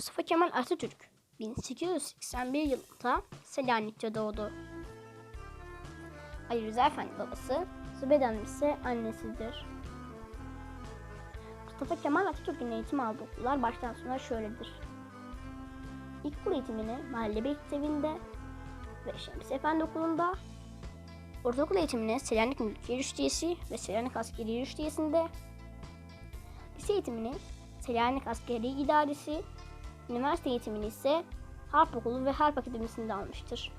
Mustafa Kemal Atatürk 1881 yılında Selanik'te doğdu. Ali Rıza Efendi babası, Zübeyde Hanım ise annesidir. Mustafa Kemal Atatürk'ün eğitim aldığı okullar baştan sona şöyledir. İlkokul eğitimini Mahalle Bektevi'nde ve Şems Efendi Okulu'nda, ortaokul eğitimini Selanik Mülkiye Rüştiyesi ve Selanik Askeri Rüştiyesi'nde, lise eğitimini Selanik Askeri İdaresi, üniversite eğitimini ise Harp Okulu ve Harp Akademisi'nde almıştır.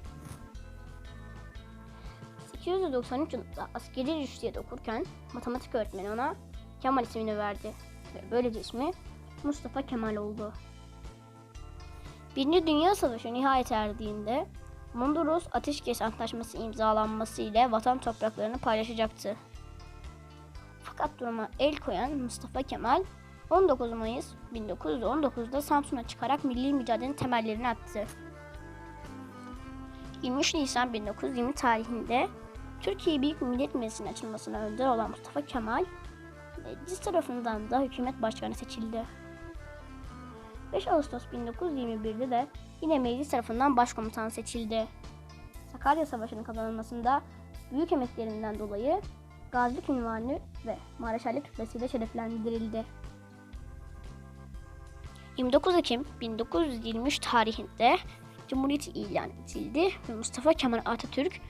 893 yılında askeri rüştiyede okurken matematik öğretmeni ona Kemal ismini verdi ve böylece ismi Mustafa Kemal oldu. Birinci Dünya Savaşı nihayet erdiğinde Mondros Ateşkes Antlaşması imzalanması ile vatan topraklarını paylaşacaktı. Fakat duruma el koyan Mustafa Kemal 19 Mayıs 1919'da Samsun'a çıkarak milli mücadelenin temellerini attı. 23 Nisan 1920 tarihinde Türkiye Büyük Millet Meclisi'nin açılmasına önder olan Mustafa Kemal, meclis tarafından da hükümet başkanı seçildi. 5 Ağustos 1921'de de yine meclis tarafından başkomutan seçildi. Sakarya Savaşı'nın kazanılmasında büyük emeklerinden dolayı gazilik ünvanı ve mareşallik rütbesiyle şereflendirildi. 29 Ekim 1923 tarihinde Cumhuriyet ilan edildi ve Mustafa Kemal Atatürk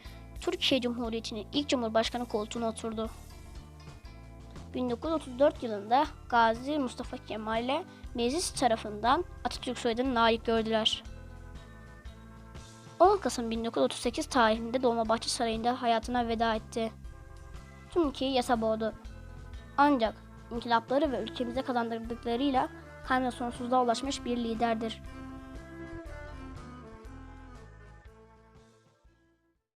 Türkiye Cumhuriyeti'nin ilk Cumhurbaşkanı koltuğuna oturdu. 1934 yılında Gazi Mustafa Kemal'e meclis tarafından Atatürk soyadını layık gördüler. 10 Kasım 1938 tarihinde Dolmabahçe Sarayı'nda hayatına veda etti. Tüm ülkeyi yasa boğdu. Ancak inkılapları ve ülkemize kazandırdıklarıyla kan ve sonsuzluğa ulaşmış bir liderdir.